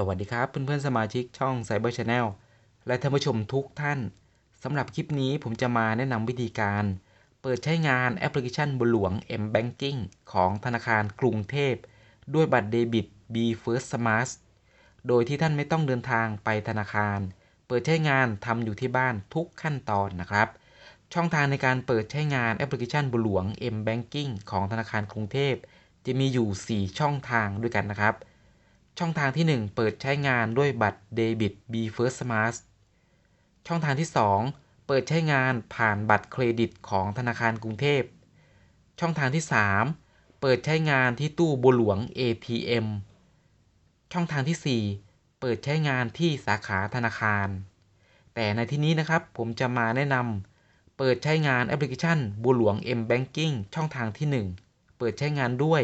สวัสดีครับเพื่อนๆสมาชิกช่อง Cyber Channel และท่านผู้ชมทุกท่านสำหรับคลิปนี้ผมจะมาแนะนำวิธีการ เปิดใช้งานแอปพลิเคชันบนหลวง M Banking ของธนาคารกรุงเทพ ด้วยบัตรเดบิต B First Smart โดยที่ท่านไม่ต้องเดินทางไปธนาคาร เปิดใช้งานทำอยู่ที่บ้านทุกขั้นตอนนะครับ ช่องทางในการเปิดใช้งานแอปพลิเคชันบนหลวง M Banking ของธนาคารกรุงเทพ จะมีอยู่ 4 ช่องทางด้วยกันนะครับ ช่องทางที่ 1 เปิดใช้งานด้วยบัตรเดบิต B First Smart ช่องทางที่ 2 เปิดใช้งานผ่านบัตรเครดิตของธนาคารกรุงเทพ ช่องทางที่ 3 เปิดใช้งานที่ตู้บัวหลวง ATM ช่องทางที่ 4 เปิดใช้งานที่สาขาธนาคาร แต่ในที่นี้นะครับผมจะมาแนะนำเปิดใช้งานแอปพลิเคชันบัวหลวง M Banking ช่องทางที่ 1 เปิดใช้งานด้วย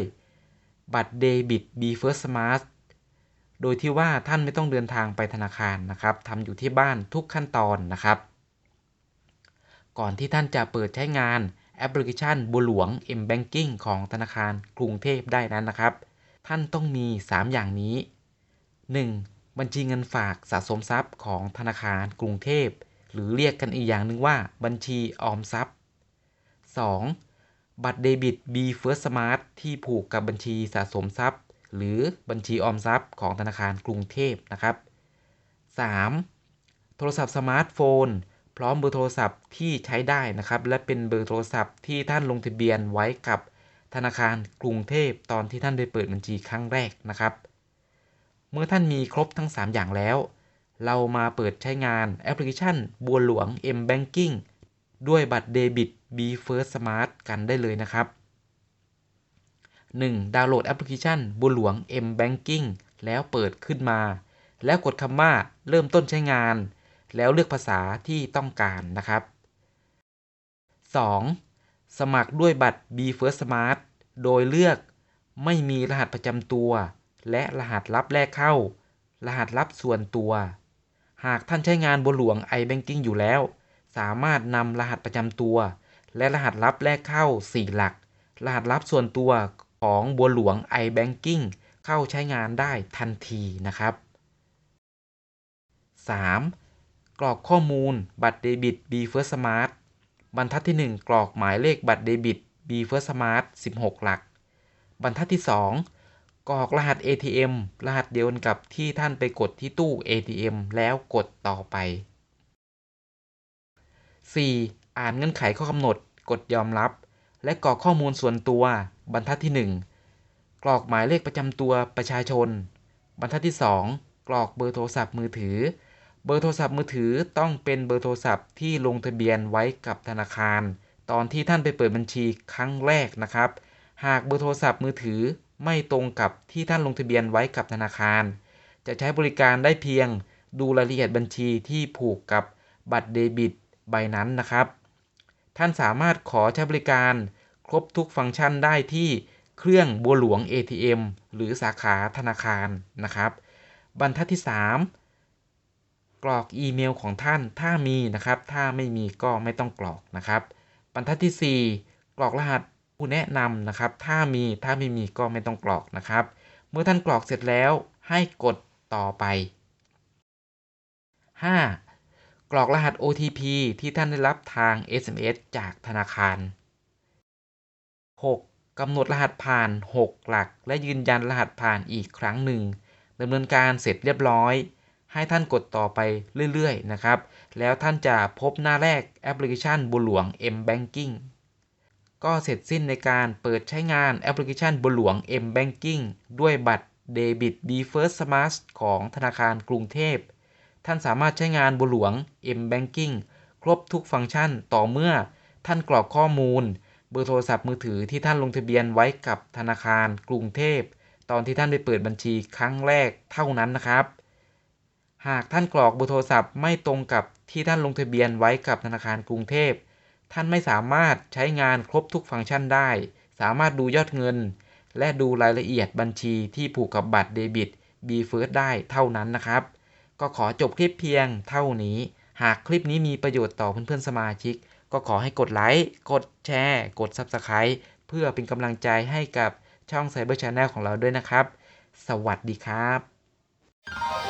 บัตรเดบิต B First Smart โดยที่ว่าท่านไม่ต้องเดินทางไปธนาคารนะครับทำอยู่ที่บ้านทุกขั้นตอนนะครับ ก่อนที่ท่านจะเปิดใช้งานแอปพลิเคชันบัวหลวง M Banking ของธนาคารกรุงเทพได้นั้นนะครับ ท่านต้องมี 3 อย่างนี้ 1. บัญชีเงินฝากสะสมทรัพย์ของธนาคารกรุงเทพ หรือเรียกกันอีกอย่างหนึ่งว่าบัญชีออมทรัพย์ 2. บัตรเดบิต B First Smart ที่ผูกกับบัญชีสะสมทรัพย์ หรือบัญชีออมทรัพย์ของธนาคารกรุงเทพนะครับ 3. โทรศัพท์สมาร์ทโฟน พร้อมเบอร์โทรศัพท์ที่ใช้ได้นะครับ และเป็นเบอร์โทรศัพท์ที่ท่านลงทะเบียนไว้กับธนาคารกรุงเทพตอนที่ท่านได้เปิดบัญชีครั้งแรกนะครับ เมื่อท่านมีครบทั้ง 3 อย่างแล้ว เรามาเปิดใช้งานแอปพลิเคชัน บัวหลวง M Banking ด้วยบัตรเดบิต B First Smart กันได้เลยนะครับ 1. ดาวน์โหลดแอปพลิเคชันบัวหลวง M Banking แล้วเปิดขึ้นมา แล้วกดคำว่าเริ่มต้นใช้งาน แล้วเลือกภาษาที่ต้องการนะครับ 2. สมัครด้วยบัตร B First Smart โดยเลือกไม่มีรหัสประจำตัว และรหัสลับแรกเข้า รหัสลับส่วนตัว หากท่านใช้งานบัวหลวง iBanking อยู่แล้ว สามารถนำรหัสประจำตัว และรหัสลับแรกเข้า 4 หลัก รหัสลับส่วนตัว ของบัวหลวง iBanking เข้าใช้งานได้ทันทีนะครับ 3. กรอกข้อมูลบัตรเดบิต B First Smart บรรทัดที่ 1 กรอกหมายเลขบัตรเดบิต B First Smart 16 หลัก บรรทัดที่ 2 กรอกรหัส ATM รหัสเดียวกับที่ท่านไปกดที่ตู้ ATM แล้วกดต่อไป 4. อ่านเงื่อนไขข้อกำหนด กดยอมรับ และกรอกข้อมูลส่วนตัว บรรทัดที่ 1 กรอกหมายเลขประจำตัวประชาชน บรรทัดที่ 2 กรอกเบอร์โทรศัพท์มือถือ เบอร์โทรศัพท์มือถือต้องเป็นเบอร์โทรศัพท์ที่ลงทะเบียนไว้กับธนาคาร ตอนที่ท่านไปเปิดบัญชีครั้งแรกนะครับ หากเบอร์โทรศัพท์มือถือไม่ตรงกับที่ท่านลงทะเบียนไว้กับธนาคาร จะใช้บริการได้เพียงดูรายละเอียดบัญชีที่ผูกกับบัตรเดบิตใบนั้นนะครับ ท่านสามารถขอใช้บริการครบทุกฟังก์ชันได้ที่เครื่องบัวหลวง ATM หรือสาขาธนาคารนะครับ บรรทัดที่ 3 กรอกอีเมลของท่านถ้ามีนะครับ ถ้าไม่มีก็ไม่ต้องกรอกนะครับ บรรทัดที่ 4 กรอกรหัสผู้แนะนำนะครับ ถ้ามีถ้าไม่มีก็ไม่ต้องกรอกนะครับ เมื่อท่านกรอกเสร็จแล้วให้กดต่อไป 5. กรอกรหัส OTP ที่ท่านได้รับทาง SMS จากธนาคาร 6. กำหนดรหัสผ่าน 6 หลัก และยืนยันรหัสผ่านอีกครั้งหนึ่งดำเนินการเสร็จเรียบร้อย ให้ท่านกดต่อไปเรื่อยๆ นะครับ แล้วท่านจะพบหน้าแรกแอปพลิเคชันบุหลวง M Banking ก็เสร็จสิ้นในการเปิดใช้งานแอปพลิเคชันบุหลวง M Banking ด้วยบัตรเดบิต B First Smart ของธนาคารกรุงเทพ ท่านสามารถใช้งานบุหลวง M Banking ครบทุกฟังก์ชันต่อเมื่อท่านกรอกข้อมูล เบอร์โทรศัพท์มือถือที่ท่านลงทะเบียนไว้กับธนาคารกรุงเทพ ตอนที่ท่านได้เปิดบัญชีครั้งแรกเท่านั้นนะครับ หากท่านกรอกเบอร์โทรศัพท์ไม่ตรงกับที่ท่านลงทะเบียนไว้กับธนาคารกรุงเทพ ท่านไม่สามารถใช้งานครบทุกฟังก์ชันได้ สามารถดูยอดเงิน และดูรายละเอียดบัญชีที่ผูกกับบัตรเดบิต B First ได้เท่านั้นนะครับ ก็ขอจบคลิปเพียงเท่านี้ หากคลิปนี้มีประโยชน์ต่อเพื่อนๆสมาชิก ก็ขอให้กดไลค์ กดแชร์ กด Subscribe เพื่อเป็นกำลังใจให้กับช่อง Cyber Channel ของเราด้วยนะครับ สวัสดีครับบ